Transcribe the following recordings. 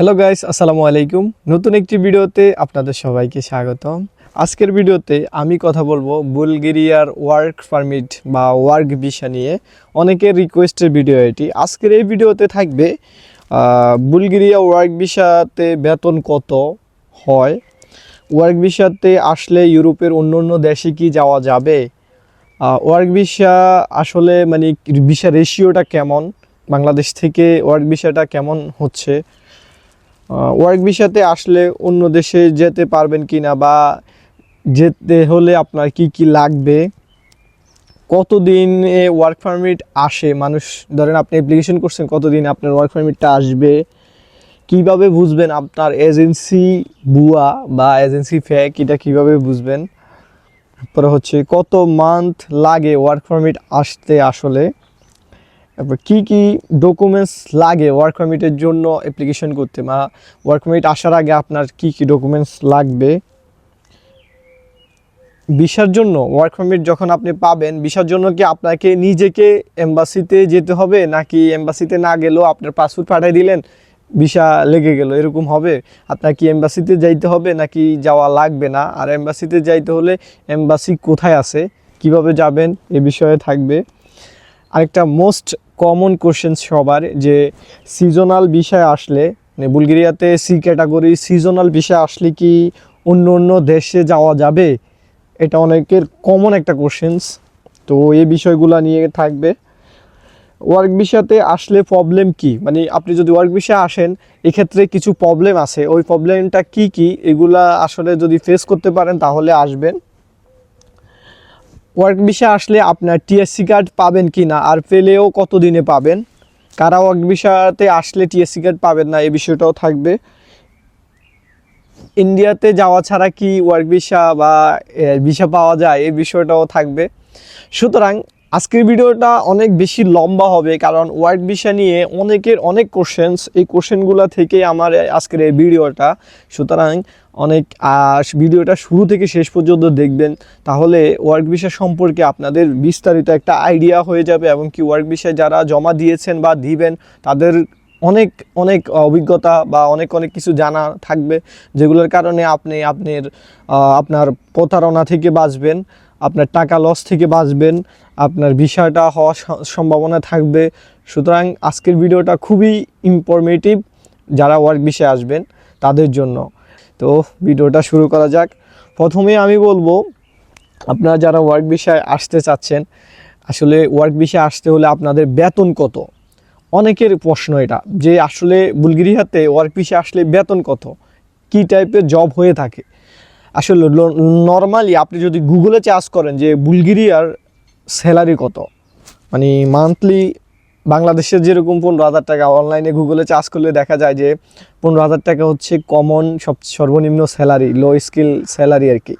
Hello guys আসসালামু আলাইকুম। নতুন একটি ভিডিওতে আপনাদের সবাইকে স্বাগতম। আজকের ভিডিওতে আমি কথা বলব বুলগেরিয়ার ওয়ার্ক পারমিট বা ওয়ার্ক ভিসা নিয়ে। অনেকের রিকোয়েস্টের ভিডিও এটি। আজকের এই ভিডিওতে থাকবে বুলগেরিয়া ওয়ার্ক ভিসাতে বেতন কত হয়? ওয়ার্ক ভিসাতে আসলে ইউরোপের অন্য অন্য দেশে কি যাওয়া যাবে? ওয়ার্ক ভিসা আসলে মানে ভিসা রেশিওটা কেমন? বাংলাদেশ থেকে ওয়ার্ক ভিসাটা কেমন হচ্ছে? ওয়ার্ক ভিসাতে আসলে অন্য দেশে যেতে পারবেন কি না বা যেতে হলে আপনার কি কি লাগবে? কতদিন ওয়ার্ক পারমিট আসে? মানুষ, ধরেন আপনি অ্যাপ্লিকেশন করছেন, কতদিন আপনার ওয়ার্ক পারমিটটা আসবে? কীভাবে বুঝবেন আপনার এজেন্সি বুয়া বা এজেন্সি ফ্যাক এটা কীভাবে বুঝবেন? তারপরে হচ্ছে কত মান্থ লাগে ওয়ার্ক পারমিট আসতে আসলে? তারপর কী কী ডকুমেন্টস লাগে ওয়ার্ক পারমিটের জন্য অ্যাপ্লিকেশন করতে? বা ওয়ার্ক পারমিট আসার আগে আপনার কী কী ডকুমেন্টস লাগবে? ভিসার জন্য ওয়ার্ক পারমিট যখন আপনি পাবেন ভিসার জন্য কি আপনাকে নিজেকে এম্বাসিতে যেতে হবে? নাকি এম্বাসিতে না গেলেও আপনার পাসপোর্ট পাঠিয়ে দিলেন ভিসা লেগে গেল, এরকম হবে? আপনার কি এম্বাসিতে যাইতে হবে, নাকি যাওয়া লাগবে না? আর এম্বাসিতে যাইতে হলে এম্বাসি কোথায় আছে? কীভাবে যাবেন? এ বিষয়ে থাকবে। আরেকটা মোস্ট কমন কোশ্চেন সবার যে সিজনাল বিষয় আসলে মানে বুলগেরিয়াতে সি ক্যাটাগরি সিজনাল বিষয় আসলে কি অন্য অন্য দেশে যাওয়া যাবে? এটা অনেকের কমন একটা কোশ্চেন্স তো এই বিষয়গুলো নিয়ে থাকবে। ওয়ার্ক বিষয়তে আসলে প্রবলেম কি? মানে আপনি যদি ওয়ার্ক বিষয়ে আসেন, এক্ষেত্রে কিছু প্রবলেম আছে। ওই প্রবলেমটা কি কি? এগুলা আসলে যদি ফেস করতে পারেন, তাহলে আসবেন। ওয়ার্ক ভিসা আসলে আপনার টিএসসি কার্ড পাবেন কি না আর পেলেও কতদিনে পাবেন? কারা ওয়ার্ক বিষয়তে আসলে টিএসসি কার্ড পাবেন না, এই বিষয়টাও থাকবে। ইন্ডিয়াতে যাওয়া ছাড়া কি ওয়ার্ক ভিসা বা ভিসা পাওয়া যায়, এই বিষয়টাও থাকবে। সুতরাং আজকের ভিডিওটা অনেক বেশি লম্বা হবে, কারণ ওয়ার্ক ভিসা নিয়ে অনেকের অনেক কোশ্চেন্স এই কোশ্চেনগুলো থেকে আমার আজকের এই ভিডিওটা। সুতরাং অনেক ভিডিওটা শুরু থেকে শেষ পর্যন্ত দেখবেন। তাহলে ওয়ার্ক ভিসা সম্পর্কে আপনাদের বিস্তারিত একটা আইডিয়া হয়ে যাবে এবং কি ওয়ার্ক ভিসা যারা জমা দিয়েছেন বা দিবেন, তাদের অনেক অনেক অভিজ্ঞতা বা অনেক অনেক কিছু জানা থাকবে, যেগুলোর কারণে আপনি, আপনার আপনার প্রতারণা থেকে বাঁচবেন, আপনার টাকা লস থেকে বাঁচবেন আপনার বিষয়টা হওয়ার সম্ভাবনা থাকবে। সুতরাং আজকের ভিডিওটা খুবই ইনফরমেটিভ যারা ওয়ার্ক বিষয়ে আসবেন তাদের জন্য। তো ভিডিওটা শুরু করা যাক। প্রথমে আমি বলব, আপনারা যারা ওয়ার্ক বিষয়ে আসতে চাচ্ছেন, আসলে ওয়ার্ক বিষয়ে আসতে হলে আপনাদের বেতন কত? অনেকের প্রশ্ন এটা, যে আসলে বুলগেরিয়াতে ওয়ার্ক বিষয়ে আসলে বেতন কত? কী টাইপের জব হয়ে থাকে? আসলে নর্মালি আপনি যদি গুগলে চার্জ করেন যে বুলগেরিয়ার স্যালারি কত? মানে মান্থলি বাংলাদেশের যেরকম পনেরো হাজার টাকা অনলাইনে গুগলে চার্জ করলে দেখা যায় যে পনেরো হাজার টাকা হচ্ছে কমন সব সর্বনিম্ন স্যালারি লো স্কিল স্যালারি আর কি।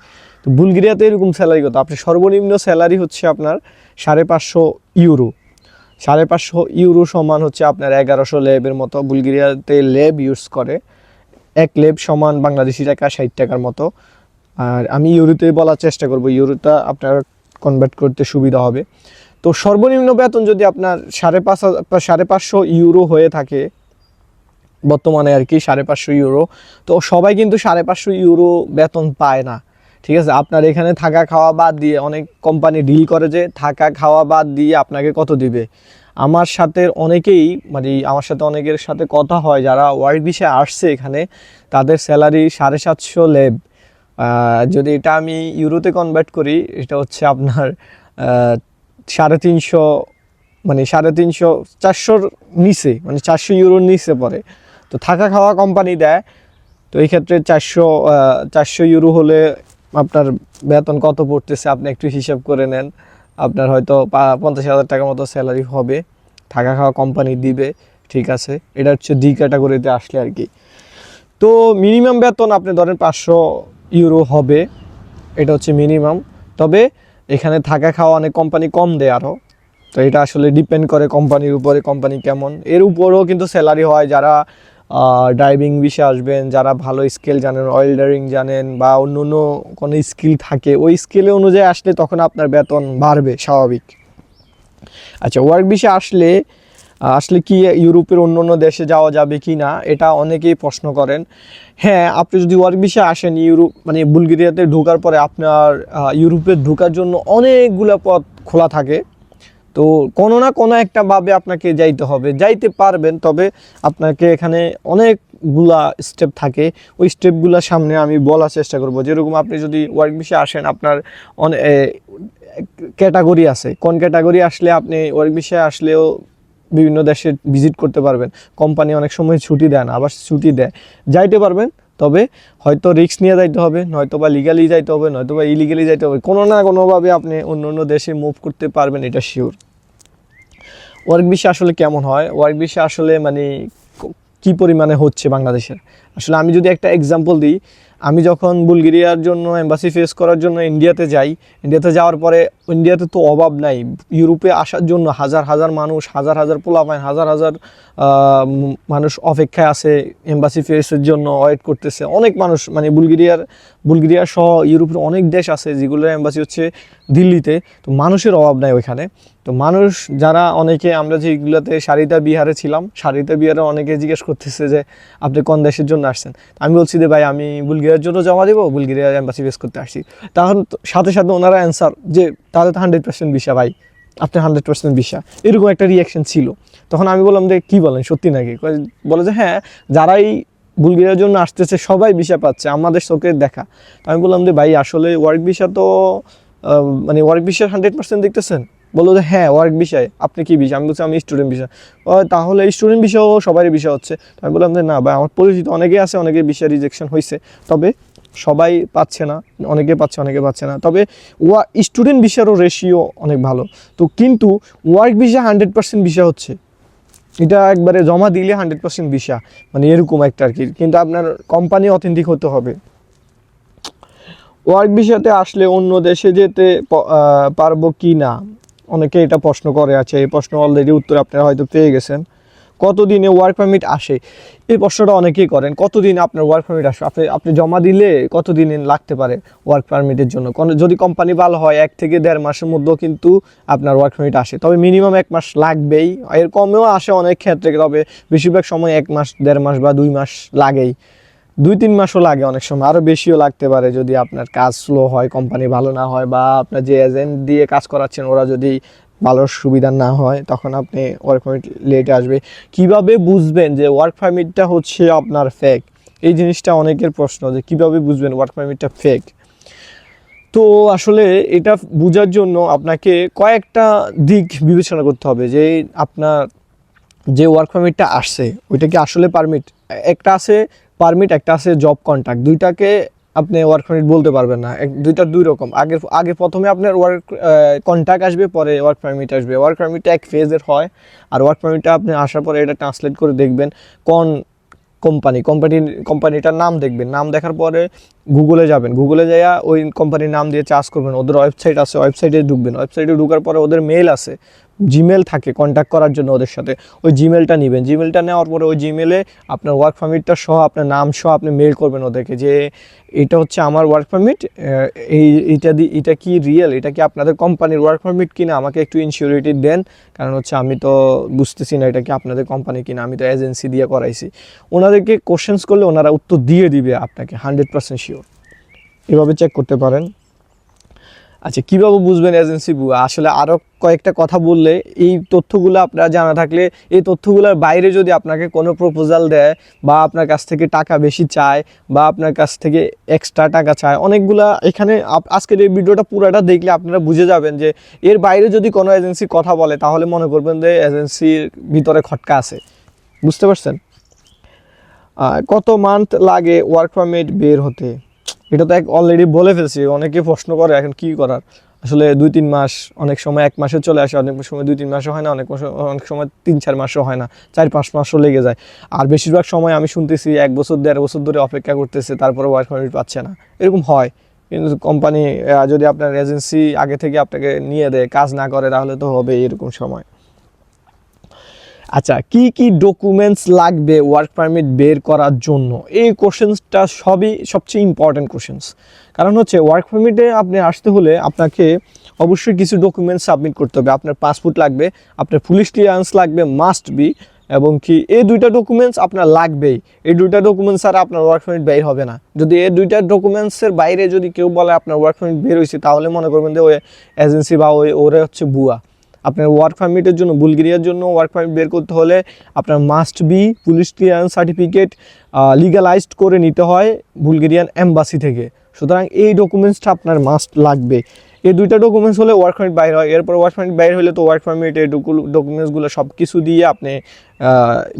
তো বুলগেরিয়াতে এরকম স্যালারি কত? আপনি সর্বনিম্ন স্যালারি হচ্ছে আপনার সাড়ে পাঁচশো ইউরো। সাড়ে পাঁচশো ইউরো সমান হচ্ছে আপনার এগারোশো লেবের মতো। বুলগেরিয়াতে লেব ইউজ করে। এক লেব সমান বাংলাদেশি টাকা ষাট টাকার মতো। আর আমি ইউরোতে বলার চেষ্টা করব। ইউরোটা আপনার কনভার্ট করতে সুবিধা হবে। তো সর্বনিম্ন বেতন যদি আপনার সাড়ে পাঁচ হাজার সাড়ে পাঁচশো ইউরো হয়ে থাকে, বর্তমানে আর কি সাড়ে পাঁচশো ইউরো তো সবাই কিন্তু সাড়ে পাঁচশো ইউরো বেতন পায় না। ঠিক আছে? আপনার এখানে থাকা খাওয়া বাদ দিয়ে অনেক কোম্পানি ডিল করে যে থাকা খাওয়া বাদ দিয়ে আপনাকে কত দিবে। আমার সাথে অনেকেই মানে আমার সাথে অনেকের সাথে কথা হয় যারা ওয়ার্ক বিষয়ে আসছে এখানে, তাদের স্যালারি সাড়ে সাতশো লেব। যদি এটা আমি ইউরোতে কনভার্ট করি, এটা হচ্ছে আপনার সাড়ে তিনশো মানে সাড়ে তিনশো, চারশোর নিচে মানে চারশো ইউরোর নিচে পড়ে। তো থাকা খাওয়া কোম্পানি দেয়, তো এই ক্ষেত্রে চারশো চারশো ইউরো হলে আপনার বেতন কত পড়তেছে আপনি একটু হিসাব করে নেন। আপনার হয়তো পঞ্চাশ হাজার টাকার মতো স্যালারি হবে, থাকা খাওয়া কোম্পানি দিবে, ঠিক আছে। এটা হচ্ছে ডি ক্যাটাগরিতে আসলে আর কি। তো মিনিমাম বেতন আপনি ধরেন পাঁচশো ইউরো হবে, এটা হচ্ছে মিনিমাম তবে এখানে থাকা খাওয়া অনেক কোম্পানি কম দেয় আরও তো এটা আসলে ডিপেন্ড করে কোম্পানির উপরে কোম্পানি কেমন। এর উপরেও কিন্তু স্যালারি হয় যারা ড্রাইভিং বিষয়ে আসবেন, যারা ভালো স্কিল জানেন ওয়েল্ডারিং জানেন বা অন্য অন্য কোনো স্কিল থাকে, ওই স্কিলে অনুযায়ী আসলে তখন আপনার বেতন বাড়বে স্বাভাবিক। আচ্ছা ওয়ার্ক বিষয়ে আসলে আসলে কি ইউরোপের অন্য অন্য দেশে যাওয়া যাবে কি না, এটা অনেকেই প্রশ্ন করেন। হ্যাঁ আপনি যদি ওয়ার্ক ভিসা আসেন ইউরোপ মানে বুলগেরিয়াতে ঢোকার পরে আপনার ইউরোপে ঢোকার জন্য অনেকগুলো পথ খোলা থাকে। তো কোনো না কোনো একটা ভাবে আপনাকে যাইতে হবে, যাইতে পারবেন, তবে আপনাকে এখানে অনেকগুলা স্টেপ থাকে। ওই স্টেপগুলোর সামনে আমি বলার চেষ্টা করব। যেরকম আপনি যদি ওয়ার্ক ভিসা আসেন, আপনার অনেক ক্যাটাগরি আছে। কোন ক্যাটাগরি আসলে আপনি ওয়ার্ক ভিসা আসলেও বিভিন্ন দেশে ভিজিট করতে পারবেন। কোম্পানি অনেক সময় ছুটি দেয় না, আবার ছুটি দেয়। যাইতে পারবেন, তবে হয়তো রিস্ক নিয়ে যাইতে হবে নয়তো বা লিগালি যাইতে হবে নয়তো বা ইলিগালি যাইতে হবে। কোনো না কোনোভাবে আপনি অন্য অন্য দেশে মুভ করতে পারবেন, এটা শিওর ওয়ার্ক ভিসা আসলে কেমন হয়? ওয়ার্ক ভিসা আসলে মানে কি পরিমাণে হচ্ছে বাংলাদেশের? আসলে আমি যদি একটা এক্সাম্পল দিই আমি যখন বুলগেরিয়ার জন্য এম্বাসি ফেস করার জন্য ইন্ডিয়াতে যাই ইন্ডিয়াতে যাওয়ার পরে ইন্ডিয়াতে তো অভাব নাই। ইউরোপে আসার জন্য হাজার হাজার মানুষ, হাজার হাজার পোলাপাইন হাজার হাজার মানুষ অপেক্ষায় আছে এম্বাসি ফেসের জন্য ওয়েট করতেছে। অনেক মানুষ মানে বুলগেরিয়ার বুলগেরিয়া সহ ইউরোপের অনেক দেশ আছে যেগুলোর এম্বাসি হচ্ছে দিল্লিতে। তো মানুষের অভাব নাই ওইখানে। তো মানুষ যারা অনেকে, আমরা যেগুলোতে সারিতা বিহারে ছিলাম, সারিতা বিহারে অনেকে জিজ্ঞেস করতেছে যে, আপনি কোন দেশের জন্য আসছেন? আমি বলছি যে, ভাই, আমি বুলগেরিয়ার জন্য জমা দেবো বুলগেরিয়ার এম্বাসি ফেস করতে আসছি। তখন সাথে সাথে ওনারা অ্যান্সার যে, তাহলে তো হান্ড্রেড পার্সেন্ট ভিসা ভাই, আপনি হান্ড্রেড পার্সেন্ট ভিসা এরকম একটা রিয়াকশন ছিল। তখন আমি বললাম যে, কী বলেন, সত্যি নাকি? বলে যে হ্যাঁ যারাই বুলগেরিয়ার জন্য আসতেছে, সবাই ভিসা পাচ্ছে, আমাদের চোখের দেখা। আমি বললাম যে, ভাই, আসলে ওয়ার্ক ভিসা তো মানে ওয়ার্ক ভিসার হান্ড্রেড পার্সেন্ট দেখতেছেন? বলল যে হ্যাঁ ওয়ার্ক বিষয় আপনি কি বিষয় আমি বলছি, আমি স্টুডেন্ট বিষয় ও, তাহলে স্টুডেন্ট বিষয়ও সবারই বিষয় হচ্ছে। আমি বললাম যে, না, ভাই, আমার পরিচিত অনেকেই আছে, অনেকে বিষয় রিজেকশন হয়েছে তবে সবাই পাচ্ছে না, অনেকে পাচ্ছে অনেকে পাচ্ছে না। তবে ওয়া, স্টুডেন্ট বিষয়েরও রেশিও অনেক ভালো। তো কিন্তু ওয়ার্ক ভিসা হান্ড্রেড পার্সেন্ট বিষয় হচ্ছে। এটা একবারে জমা দিলে হান্ড্রেড পার্সেন্ট ভিসা মানে এরকম একটা আর কি। কিন্তু আপনার কোম্পানি অথেন্টিক হতে হবে। ওয়ার্ক ভিসাতে আসলে অন্য দেশে যেতে পারব কি না? অনেকে এটা প্রশ্ন করে আছে। এই প্রশ্ন অলরেডি উত্তর আপনারা হয়তো পেয়ে গেছেন। কতদিনে ওয়ার্ক পারমিট আসে? এই প্রশ্নটা অনেকেই করেন, কতদিন আপনার ওয়ার্ক পারমিট আসবে আপনি আপনি জমা দিলে কতদিন লাগতে পারে ওয়ার্ক পারমিটের জন্য? যদি কোম্পানি ভালো হয়, এক থেকে দেড় মাসের মধ্যেও কিন্তু আপনার ওয়ার্ক পারমিট আসে। তবে মিনিমাম এক মাস লাগবেই। এর কমেও আসে অনেক ক্ষেত্রে, তবে বেশিরভাগ সময় এক মাস, দেড় মাস বা দুই মাস লাগেই। দুই, তিন মাসও লাগে অনেক সময়। আরও বেশিও লাগতে পারে যদি আপনার কাজ স্লো হয় কোম্পানি ভালো না হয় বা আপনার যে এজেন্ট দিয়ে কাজ করাচ্ছেন, ওরা যদি ভালো সুবিধা না হয়, তখন আপনি ওয়ার্ক পারমিট লেটে আসবে। কীভাবে বুঝবেন যে ওয়ার্ক পারমিটটা হচ্ছে আপনার ফেক এই জিনিসটা অনেকের প্রশ্ন যে কীভাবে বুঝবেন ওয়ার্ক পারমিটটা ফেক তো আসলে এটা বোঝার জন্য আপনাকে কয়েকটা দিক বিবেচনা করতে হবে যে আপনার যে ওয়ার্ক পারমিটটা আসছে, ওইটা কি আসলে পারমিট একটা আছে পারমিট একটা আছে জব কন্ট্রাক্ট দুইটাকে আপনি ওয়ার্ক পারমিট বলতে পারবেন না। দুইটা দুই রকম। আগে আগে প্রথমে আপনার ওয়ার্ক কন্ট্রাক্ট আসবে, পরে ওয়ার্ক পারমিট আসবে। ওয়ার্ক পারমিটটা এক ফেজের হয়, আর ওয়ার্ক পারমিটটা আপনি আসার পরে এটা ট্রান্সলেট করে দেখবেন কোন কোম্পানি কোম্পানির কোম্পানিটার নাম দেখবেন। নাম দেখার পরে গুগলে যাবেন। গুগলে যাইয়া ওই কোম্পানির নাম দিয়ে চার্জ করবেন। ওদের ওয়েবসাইট আছে ওয়েবসাইটে ঢুকবেন। ওয়েবসাইটে ঢুকার পরে ওদের মেল আছে। জিমেল থাকে কন্ট্যাক্ট করার জন্য ওদের সাথে। ওই জিমেলটা নেবেন। জিমেলটা নেওয়ার পরে ওই জিমেলে আপনার ওয়ার্ক পারমিটটা সহ আপনার নাম সহ আপনি মেল করবেন ওদেরকে যে, এটা হচ্ছে আমার ওয়ার্ক পারমিট এই, এটা দি, এটা কি রিয়েল এটা কি আপনাদের কোম্পানির ওয়ার্ক পারমিট কিনা? আমাকে একটু ইনসিউরিটি দেন। কারণ হচ্ছে আমি তো বুঝতেছি না এটা কি আপনাদের কোম্পানি কিনা। আমি তো এজেন্সি দিয়ে করাইছি। ওনাদেরকে কোশ্চেন্স করলে ওনারা উত্তর দিয়ে দিবে আপনাকে হান্ড্রেড পার্সেন্ট শিওর এভাবে চেক করতে পারেন। আচ্ছা কীভাবে বুঝবেন এজেন্সি আসলে আরও কয়েকটা কথা বললে এই তথ্যগুলো আপনারা জানা থাকলে, এই তথ্যগুলোর বাইরে যদি আপনাকে কোনো প্রপোজাল দেয় বা আপনার কাছ থেকে টাকা বেশি চায় বা আপনার কাছ থেকে এক্সট্রা টাকা চায়, অনেকগুলা এখানে আজকের এই ভিডিওটা পুরোটা দেখলে আপনারা বুঝে যাবেন যে এর বাইরে যদি কোনো এজেন্সি কথা বলে, তাহলে মনে করবেন যে এজেন্সির ভিতরে খটকা আছে। বুঝতে পারছেন? কত মান্থ লাগে ওয়ার্ক পারমিট বের হতে? এটা তো এক অলরেডি বলে ফেলছি, অনেকে প্রশ্ন করে এখন কি করার? আসলে দুই তিন মাস, অনেক সময় এক মাসে চলে আসে, অনেক সময় দুই তিন মাসও হয় না, অনেক অনেক সময় তিন চার মাসও হয় না, চার পাঁচ মাসও লেগে যায়। আর বেশিরভাগ সময় আমি শুনতেছি এক বছর, দেড় বছর ধরে অপেক্ষা করতেছে তারপরে ওয়ার্ক পারমিট পাচ্ছে না। এরকম হয়। কিন্তু কোম্পানি যদি আপনার এজেন্সি আগে থেকে আপনাকে নিয়ে দেয়, কাজ না করে তাহলে তো হবে এরকম সময়। আচ্ছা কি কি ডকুমেন্টস লাগবে ওয়ার্ক পারমিট বের করার জন্য? এই কোশ্চেন্সটা সবই সবচেয়ে ইম্পর্ট্যান্ট কোশ্চেন্স কারণ হচ্ছে ওয়ার্ক পারমিটে আপনি আসতে হলে আপনাকে অবশ্যই কিছু ডকুমেন্টস সাবমিট করতে হবে। আপনার পাসপোর্ট লাগবে, আপনার পুলিশ ক্লিয়ারেন্স লাগবে মাস্ট বি এবং কি এই দুইটা ডকুমেন্টস আপনার লাগবেই। এই দুইটা ডকুমেন্টস ছাড়া আপনার ওয়ার্ক পারমিট বের হবে না। যদি এই দুইটা ডকুমেন্টসের বাইরে যদি কেউ বলে আপনার ওয়ার্ক পারমিট বের হয়েছে তাহলে মনে করবেন যে ওই এজেন্সি বা ওই ওরা হচ্ছে বুয়া আপনার ওয়ার্ক পারমিটের জন্য, বুলগেরিয়ার জন্য ওয়ার্ক পারমিট বের করতে হলে আপনার must be police clearance certificate legalized করে নিতে হয় বুলগেরিয়ান এম্বাসি থেকে। সুতরাং এই ডকুমেন্টসটা আপনার মাস্ট লাগবে। এই দুইটা ডকুমেন্টস হলে ওয়ার্ক পারমিট বাইর হয়। এরপর ওয়ার্ক পারমিট বাইর হলে তো ওয়ার্ক পারমিট এই ডকুমেন্টসগুলো সব কিছু দিয়ে আপনি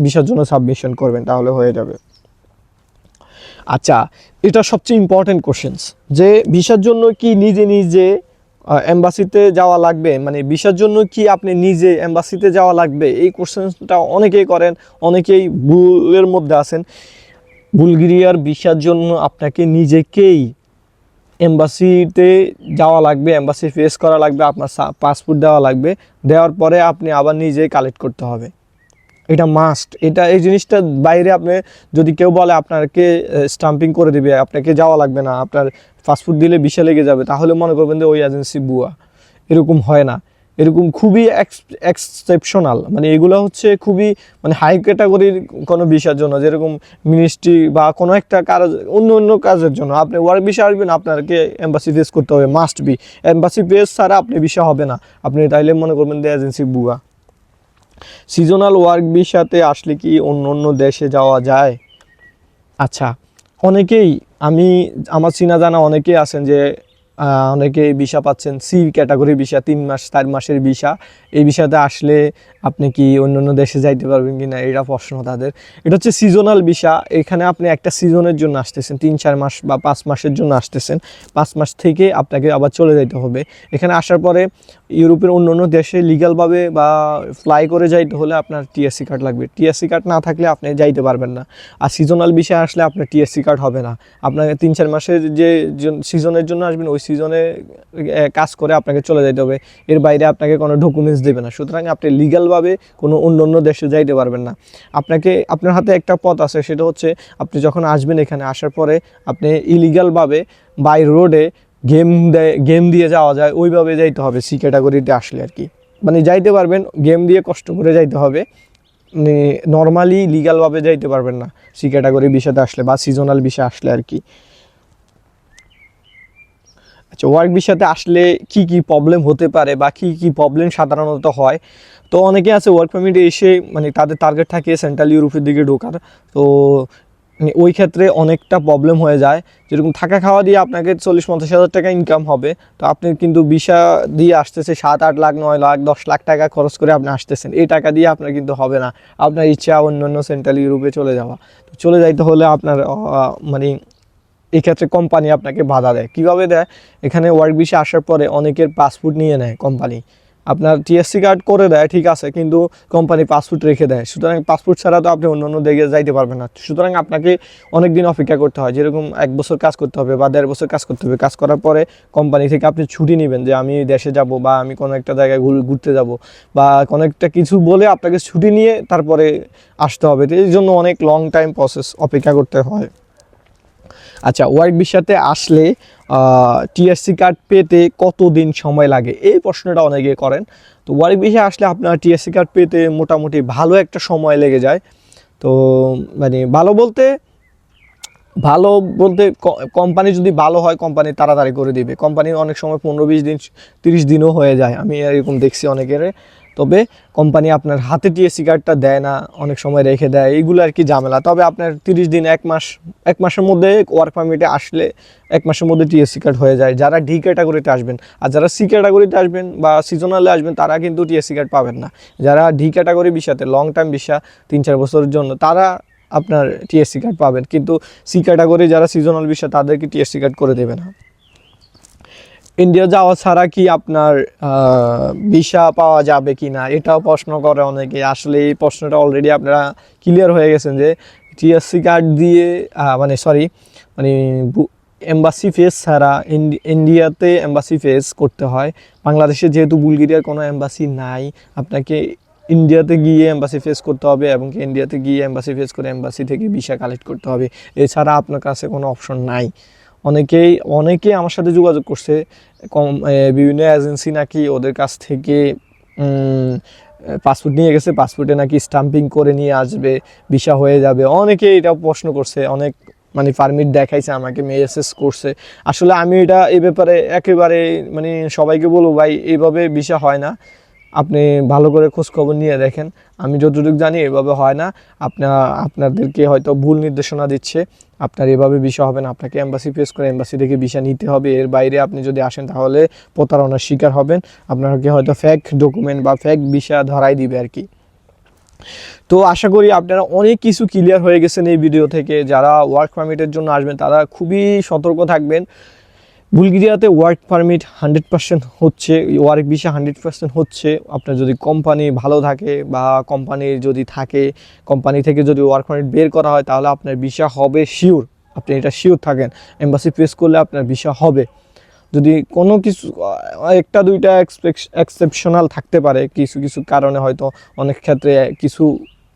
ভিসার জন্য সাবমিশন করবেন, তাহলে হয়ে যাবে। আচ্ছা এটা সবচেয়ে ইম্পর্টেন্ট কোশ্চেন্স যে ভিসার জন্য কি নিজে নিজে এম্বাসিতে যাওয়া লাগবে? মানে ভিসার জন্য কি আপনি নিজে এম্বাসিতে যাওয়া লাগবে? এই কোশ্চেনটা অনেকেই করেন, অনেকেই ভুলের মধ্যে আছেন। বুলগেরিয়ার ভিসার জন্য আপনাকে নিজেকেই এম্বাসিতে যাওয়া লাগবে এম্বাসি ফেস করা লাগবে, আপনার পাসপোর্ট দেওয়া লাগবে। দেওয়ার পরে আপনি আবার নিজেই কালেক্ট করতে হবে। এটা মাস্ট এটা এই জিনিসটা বাইরে আপনি যদি কেউ বলে আপনাকে স্টাম্পিং করে দিবে, আপনাকে যাওয়া লাগবে না, আপনার ফাস্টফুড দিলে বিশা লেগে যাবে, তাহলে মনে করবেন যে ওই এজেন্সি বুয়া। এরকম হয় না। এরকম খুবই এক্সেপশনাল মানে এগুলো হচ্ছে খুবই মানে হাই ক্যাটাগরির কোনো বিষয়ের জন্য, যেরকম মিনিস্ট্রি বা কোনো একটা কাজ, অন্য অন্য কাজের জন্য। আপনি ওয়ার্ক বিষয় আসবেন, আপনাকে এম্বাসি ফেস করতে হবে মাস্ট বি এম্বাসি ফেস ছাড়া আপনি বিষয় হবে না। আপনি তাইলে মনে করবেন যে এজেন্সি বুয়া। সিজনাল ওয়ার্ক ভিসাতে আসলে কি অন্য অন্য দেশে যাওয়া যায়? আচ্ছা অনেকেই, আমি, আমার চিনা জানা অনেকেই আছেন যে অনেকে ভিসা পাচ্ছেন সি ক্যাটাগরি ভিসা তিন মাস, চার মাসের ভিসা এই ভিসাতে আসলে আপনি কি অন্য অন্য দেশে যাইতে পারবেন কি না এটা প্রশ্ন তাদের। এটা হচ্ছে সিজনাল ভিসা এখানে আপনি একটা সিজনের জন্য আসতেছেন, তিন, চার মাস বা পাঁচ মাসের জন্য আসতেছেন। পাঁচ মাস থেকে আপনাকে আবার চলে যেতে হবে। এখানে আসার পরে ইউরোপের অন্য অন্য দেশে লিগ্যালভাবে বা ফ্লাই করে যাইতে হলে আপনার টিএসসি কার্ড লাগবে। টিএসসি কার্ড না থাকলে আপনি যাইতে পারবেন না। আর সিজনাল বিষয় আসলে আপনার টিএসসি কার্ড হবে না। আপনাকে তিন, চার মাসের যে সিজনের জন্য আসবেন, ওই সিজনে কাজ করে আপনাকে চলে যাইতে হবে। এর বাইরে আপনাকে কোনো ডকুমেন্টস দেবে না। সুতরাং আপনি লিগ্যালভাবে কোনো অন্য অন্য দেশে যাইতে পারবেন না। আপনাকে, আপনার হাতে একটা পথ আছে, সেটা হচ্ছে আপনি যখন আসবেন এখানে, আসার পরে আপনি ইলিগালভাবে বাই রোডে গেম দেয় গেম দিয়ে যাওয়া যায়, ওইভাবে যাইতে হবে সি ক্যাটাগরিতে আসলে আর কি। মানে যাইতে পারবেন গেম দিয়ে কষ্ট করে যাইতে হবে। নর্মালি লিগালভাবে যাইতে পারবেন না সি ক্যাটাগরি বিষয়তে আসলে বা সিজনাল বিষয় আসলে আর কি। আচ্ছা ওয়ার্ক বিষয়তে আসলে কি কি প্রবলেম হতে পারে বা কি কি প্রবলেম সাধারণত হয়? তো অনেকে আছে ওয়ার্ক পারমিটে এসে মানে তাদের টার্গেট থাকে সেন্ট্রাল ইউরোপের দিকে ঢোকার। তো মানে ওই ক্ষেত্রে অনেকটা প্রবলেম হয়ে যায়। যেরকম থাকা খাওয়া দিয়ে আপনাকে চল্লিশ পঞ্চাশ হাজার টাকা ইনকাম হবে। তো আপনি কিন্তু ভিসা দিয়ে আসতেছে সাত, আট লাখ, নয় লাখ, দশ লাখ টাকা খরচ করে আপনি আসতেছেন। এই টাকা দিয়ে আপনার কিন্তু হবে না। আপনার ইচ্ছা অন্য অন্য সেন্ট্রাল ইউরোপে চলে যাওয়া। তো চলে যাইতে হলে আপনার মানে এই ক্ষেত্রে কোম্পানি আপনাকে বাধা দেয়। কীভাবে দেয়? এখানে ওয়ার্ক ভিসা আসার পরে অনেকের পাসপোর্ট নিয়ে নেয় কোম্পানি আপনার টিএসসি কার্ড করে দেয়, ঠিক আছে, কিন্তু কোম্পানি পাসপোর্ট রেখে দেয়। সুতরাং পাসপোর্ট ছাড়া তো আপনি অন্য অন্য দিকে যাইতে পারবেন না। সুতরাং আপনাকে অনেক দিন অপেক্ষা করতে হয়, যেরকম এক বছর কাজ করতে হবে বা দেড় বছর কাজ করতে হবে। কাজ করার পরে কোম্পানি থেকে আপনি ছুটি নেবেন যে আমি দেশে যাব বা আমি কোনো একটা জায়গায় ঘুর- ঘুরতে যাব বা কোনো একটা কিছু বলে আপনাকে ছুটি নিয়ে তারপরে আসতে হবে। এই জন্য অনেক লং টাইম প্রসেস অপেক্ষা করতে হয়। আচ্ছা ওয়ার্ক ভিসাতে আসলে টিএসসি কার্ড পেতে কতদিন সময় লাগে? এই প্রশ্নটা অনেকে করেন। তো ওয়ার্ক ভিসা আসলে আপনার টিএসসি কার্ড পেতে মোটামুটি ভালো একটা সময় লেগে যায়। তো মানে ভালো বলতে ভালো বলতে কোম্পানি যদি ভালো হয় কোম্পানি তাড়াতাড়ি করে দিবে। কোম্পানি অনেক সময় পনেরো, বিশ দিন, তিরিশ দিনও হয়ে যায়। আমি এরকম দেখছি অনেকের। তবে কোম্পানি আপনার হাতে টিএসসি কার্ডটা দেয় না, অনেক সময় রেখে দেয় এইগুলো আর কি ঝামেলা। তবে আপনার তিরিশ দিন, এক মাস, এক মাসের মধ্যে ওয়ার্ক পারমিটে আসলে এক মাসের মধ্যে টিএসসি কার্ড হয়ে যায়। যারা ডি ক্যাটাগরিতে আসবেন আর যারা সি ক্যাটাগরিতে আসবেন বা সিজনালে আসবেন, তারা কিন্তু টিএসসি কার্ড পাবেন না। যারা ডি ক্যাটাগরি বিষাতে লং টার্ম বিষা, তিন চার বছরের জন্য, তারা আপনার টিএসসি কার্ড পাবেন। কিন্তু সি ক্যাটাগরি যারা সিজনাল বিষয় তাদেরকে টিএসসি কার্ড করে দেবে না। ইন্ডিয়া যাওয়া ছাড়া কি আপনার ভিসা পাওয়া যাবে কি না? এটাও প্রশ্ন করে অনেকে। আসলে এই প্রশ্নটা অলরেডি আপনারা ক্লিয়ার হয়ে গেছেন যে টিএসসি কার্ড দিয়ে মানে সরি মানে এম্বাসি ফেস ছাড়া ইন্ডিয়াতে এম্বাসি ফেস করতে হয়। বাংলাদেশে যেহেতু বুলগেরিয়ার কোনো এম্বাসি নাই, আপনাকে ইন্ডিয়াতে গিয়ে এম্বাসি ফেস করতে হবে এবং ইন্ডিয়াতে গিয়ে এম্বাসি ফেস করে এম্বাসি থেকে ভিসা কালেক্ট করতে হবে। এছাড়া আপনার কাছে কোনো অপশন নাই। অনেকেই অনেকেই আমার সাথে যোগাযোগ করছে। কম বিভিন্ন এজেন্সি নাকি ওদের কাছ থেকে পাসপোর্ট নিয়ে গেছে, পাসপোর্টে নাকি স্টাম্পিং করে নিয়ে আসবে, ভিসা হয়ে যাবে। অনেকে এটা প্রশ্ন করছে, অনেক মানে পারমিট দেখাইছে আমাকে মেসেজ করছে। আসলে আমি এটা এই ব্যাপারে একেবারে মানে সবাইকে বলব ভাই, এইভাবে ভিসা হয় না। আপনি ভালো করে খোঁজখবর নিয়ে দেখেন। আমি যতটুকু জানি এভাবে হয় না। আপনার আপনাদেরকে হয়তো ভুল নির্দেশনা দিচ্ছে। আপনার এভাবে ভিসা হবে না। আপনাকে এম্বাসি ফেস করে এম্বাসি থেকে ভিসা নিতে হবে। এর বাইরে আপনি যদি আসেন তাহলে প্রতারণার শিকার হবেন। আপনাকে হয়তো ফ্যাক ডকুমেন্ট বা ফ্যাক ভিসা ধরাই দিবে আর কি। তো আশা করি আপনারা অনেক কিছু ক্লিয়ার হয়ে গেছেন এই ভিডিও থেকে। যারা ওয়ার্ক পারমিটের জন্য আসবেন, তারা খুবই সতর্ক থাকবেন। বুলগেরিয়াতে ওয়ার্ক পারমিট হান্ড্রেড পার্সেন্ট হচ্ছে, ওয়ার্ক ভিসা হান্ড্রেড পার্সেন্ট হচ্ছে। আপনার যদি কোম্পানি ভালো থাকে বা কোম্পানির যদি থাকে, কোম্পানি থেকে যদি ওয়ার্ক পারমিট বের করা হয়, তাহলে আপনার ভিসা হবে শিওর। আপনি এটা শিওর থাকেন। এম্বাসি ফেস করলে আপনার ভিসা হবে। যদি কোনো কিছু, একটা দুইটা এক্সেপশনাল থাকতে পারে, কিছু কিছু কারণে হয়তো অনেক ক্ষেত্রে কিছু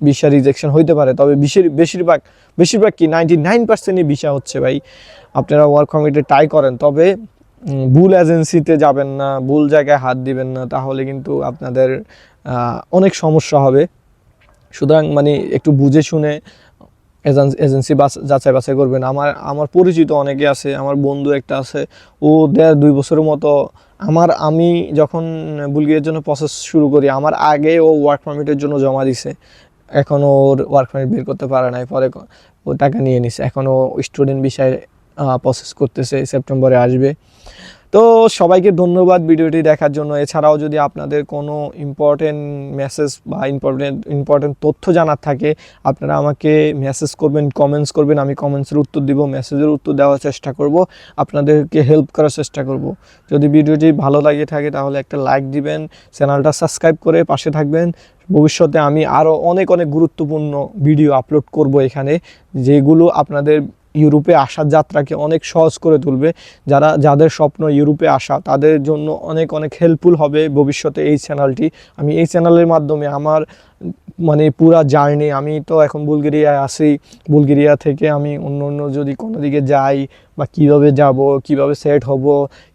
ভিসা রিজেকশন হইতে পারে, তবে বেশির, বেশিরভাগ বেশিরভাগ কি? নাইনটি নাইন পার্সেন্টই ভিসা হচ্ছে ভাই। আপনারা ওয়ার্ক পারমিটে ট্রাই করেন, তবে ভুল এজেন্সিতে যাবেন না, ভুল জায়গায় হাত দিবেন না, তাহলে কিন্তু আপনাদের অনেক সমস্যা হবে। সুতরাং মানে একটু বুঝে শুনে এজেন্সি এজেন্সি বাস যাচাই বাছাই করবেন। আমার আমার পরিচিত অনেকে আছে, আমার বন্ধু একটা আছে, ও দেড়, দুই বছরের মতো, আমার, আমি যখন বুলগেরিয়ার জন্য প্রসেস শুরু করি, আমার আগে ও ওয়ার্ক পারমিটের জন্য জমা দিছে। এখন ওর ওয়ার্ক পারমিট বের করতে পারে নাই, পরে ও টাকা নিয়ে নিছে। এখনও স্টুডেন্ট বিষয়ে প্রসেস করতেছে সেপ্টেম্বরে আসবে। তো সবাইকে ধন্যবাদ ভিডিওটি দেখার জন্য। এছাড়াও যদি আপনাদের কোনো ইম্পর্টেন্ট মেসেজ বা ইম্পর্টেন্ট ইম্পর্টেন্ট তথ্য জানার থাকে, আপনারা আমাকে মেসেজ করবেন কমেন্টস করবেন, আমি কমেন্টসের উত্তর দিব মেসেজের উত্তর দেওয়ার চেষ্টা করব, আপনাদেরকে হেল্প করার চেষ্টা করব। যদি ভিডিওটি ভালো লাগে থাকে তাহলে একটা লাইক দিবেন চ্যানেলটা সাবস্ক্রাইব করে পাশে থাকবেন। ভবিষ্যতে আমি আরও অনেক অনেক গুরুত্বপূর্ণ ভিডিও আপলোড করব এখানে, যেগুলো আপনাদের ইউরোপে আসার যাত্রাকে অনেক সহজ করে তুলবে। যারা, যাদের স্বপ্ন ইউরোপে আসা, তাদের জন্য অনেক অনেক হেল্পফুল হবে ভবিষ্যতে এই চ্যানেলটি আমি এই চ্যানেলের মাধ্যমে আমার মানে পুরা জার্নি আমি তো এখন বুলগেরিয়ায় আসি বুলগেরিয়া থেকে আমি অন্য অন্য যদি কোনো দিকে যাই বা কীভাবে যাব, কীভাবে সেট হব,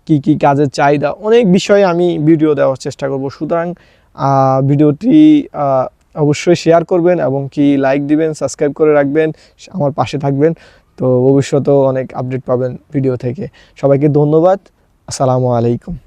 কি কি কাজের চাহিদা, অনেক বিষয়ে আমি ভিডিও দেওয়ার চেষ্টা করব। সুতরাং ভিডিওটি অবশ্যই শেয়ার করবেন এবং কি লাইক দিবেন সাবস্ক্রাইব করে রাখবেন, আমার পাশে থাকবেন। তো ভবিষ্যতেও অনেক আপডেট পাবেন ভিডিও থেকে। সবাইকে ধন্যবাদ। আসসালামু আলাইকুম।